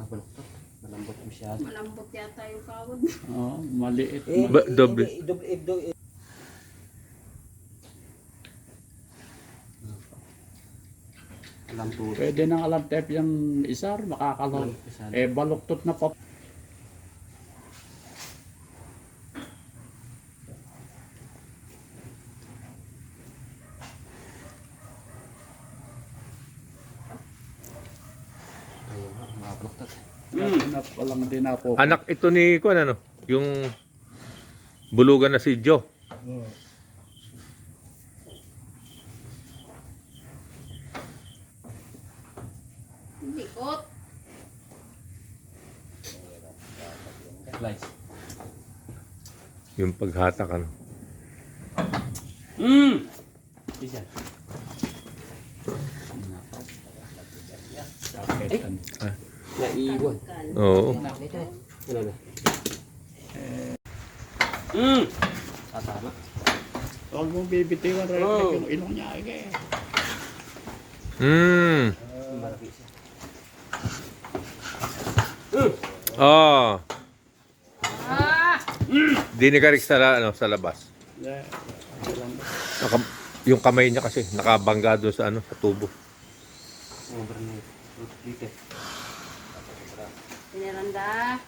Mabaluktot. Malambot masyado. Malambot yata yung kawad. Oo, maliit. Eh, Ba- doble. hindi, doble, eh, do- eh. Alam po. Pwede nang alam tep yung isar, makakalog. Eh, baluktot na pa. Ayun, mabaluktot. Mm. Na palang din ako. Anak ito ni Kuan ano, yung bulugan na si Joe. Likot. Slice. Yung paghatak ano. Mm! Isa. Sakit. ano. Naiiwan. Oo. Ano na? Mm! Tatama. Huwag mong bibitiwan rin Oh. yung ilong niya. Eh. Mm. Siya. Oh. Ah! Di ni Karik sa, ano, sa labas. Naka, yung kamay niya kasi nakabangga doon sa ano, sa tubo. Sobrang na ito. Dito. Piniranda. Hmm. Piniranda. Hmm. Ah. Hmm. Ah,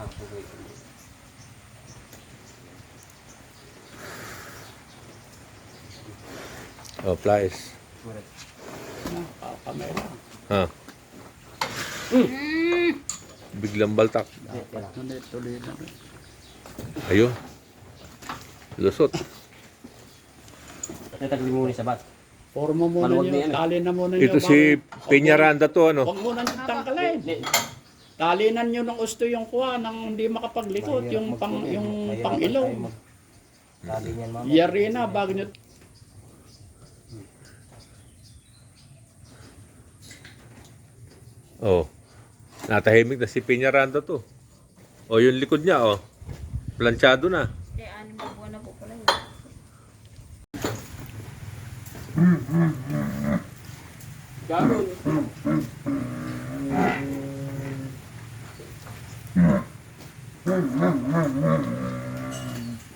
okay. Oh, flies. Correct. Nakakamay lang. Ha. Biglang baltak. Na tuloy na. Ayun. Lusot. Natagli mo sa bat. Forma muna Maluwag niyo. na yan eh. Tali na muna Ito si bago- Peñaranda to ano. Huwag muna niyong tangkalin. Talinan niyo ng gusto yung kuha nang hindi makapaglikot. Yung pang, yung pang ilong. Niyan mama. Yari na bago niyo Oh. Natahimik na si Peñaranda to. Oh, yung likod niya oh. Planchado na. Eh, anim na buwan na po pala yun.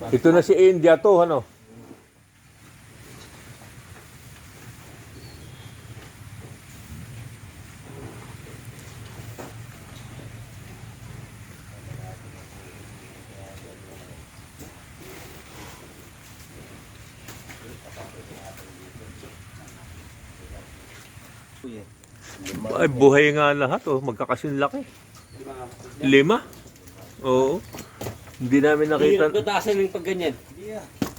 Ito na si India to ano. Ay, buhay nga lahat oh. Magkakasin laki. Lima? Oo. Hindi namin nakita. Hirap tutasan yung pag ganyan.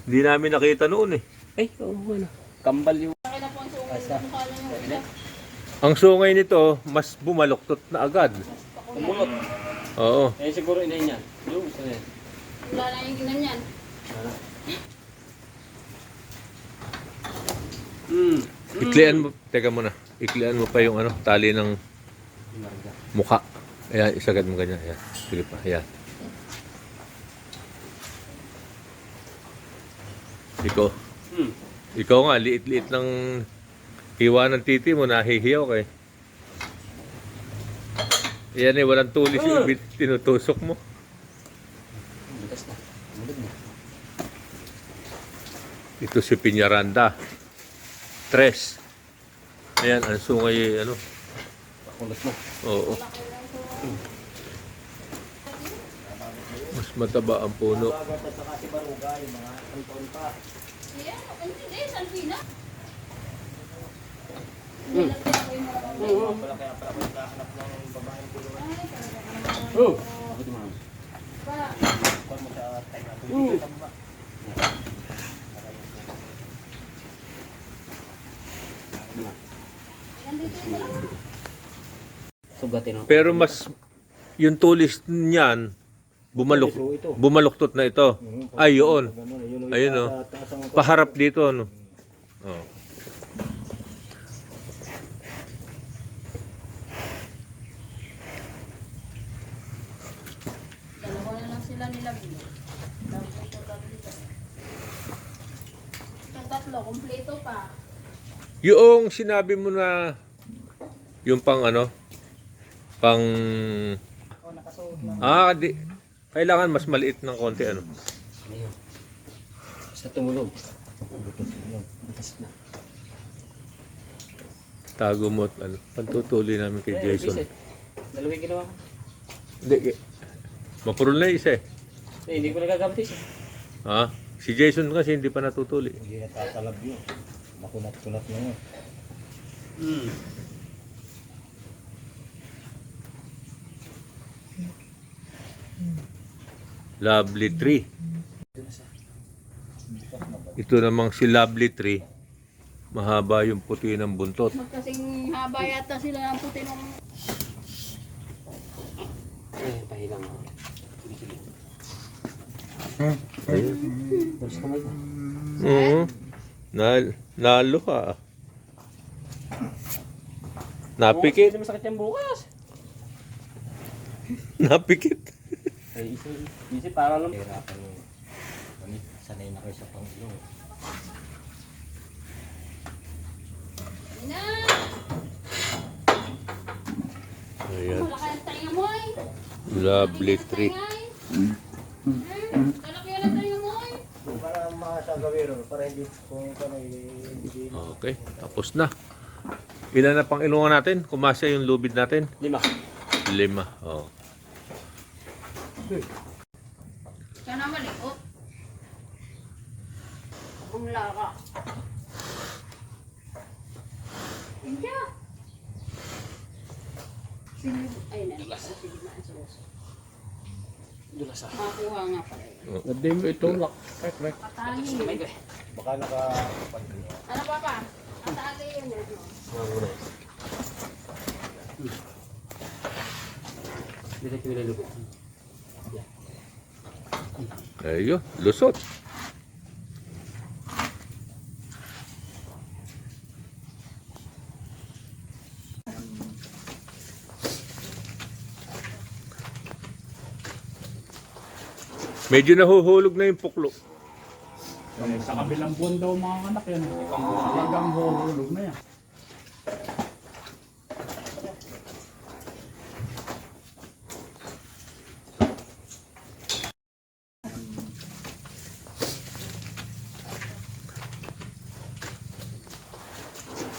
Hindi namin nakita noon eh. Ay, oo ano. Kambal yung... Ang sungay. Lang nito, mas bumaluktot na agad. Kumulot. Oo. Eh siguro inahin yan. Yung isa na yan. Wala na yung ginan yan. Hmm. Iklian mo, teka muna. Iklian mo pa yung ano, tali ng mukha. Ayan, isagad mo ganyan. Ayan. Sige pa, ayan. Ikaw, Hmm. ikaw nga, liit-liit ng hiwa ng titi mo, nahihiyaw kay. Yan eh, walang tulis yung bit- tinutusok mo. Ito si Piñaranda. Tres. Ayan, ang sungay, ano, Pakulot mo. oo. Mas mataba ang puno. Yan, hindi. Saan pina? Hindi lang kaya ko yung mga- Oh! Bakit mo? Pa. Sugatin mo. Pero mas, yung tulis niyan, bumaluk, bumaluktot na ito. Ay, yun. Ayun o. Paharap dito, ano. Oh. sila nila bilo. Tapos ito tatlo. Itong tatlo, kompleto pa. Yung sinabi mo na yung pang ano, pang Ah, di, kailangan mas maliit ng konti ano. Basta tumulog. Tago mo at ano, pagtutuloy namin kay Eh, Jason. isa. Dalawa yung ginawa ko. Hindi, eh, mapurol na isa eh. Eh, hindi ko nagagamit isa. Ha? Si Jason kasi hindi pa natutuli. Hindi natatalab yun. Makunat-kunat na yun. Hmm. Lovely tree. Ito namang si Lovely tree. Mahaba yung puti ng buntot. Magkasing haba yata sila ng puti ng Eh, pahilang. Sige, sige. Tapos kamay ko. Oo. Na, nalo ka. Napikit. Hindi masakit yung bukas. Napikit. Eh, isa, isa para lang. Hirapan yun. Ano, sanay na kayo sa! Ayan. Malaki ang tainga mo eh. Lovely tree. Hmm? Na hindi Okay, tapos na. Ilan na pang ilungan natin? Kumasya yung lubid natin? Lima. Lima. Oh. Eh, oh. Ang laka. India. Sino? Ay, na. Sige na, sige. Dulas ah. Makuha nga pala yun. Hindi mo itulak. Rek, rek. Patali. Baka niya. Ano pa pa? Patali yun. Dito ko nilalubog. Ayun, lusot. Medyo nahuhulog na yung puklo. Sa kabilang buwan daw mga anak yan. Talagang huhulog na yan.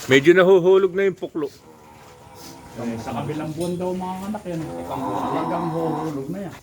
Medyo nahuhulog na yung puklo. Eh, sa kabilang buwan daw mga anak yan. Talagang huhulog na yan.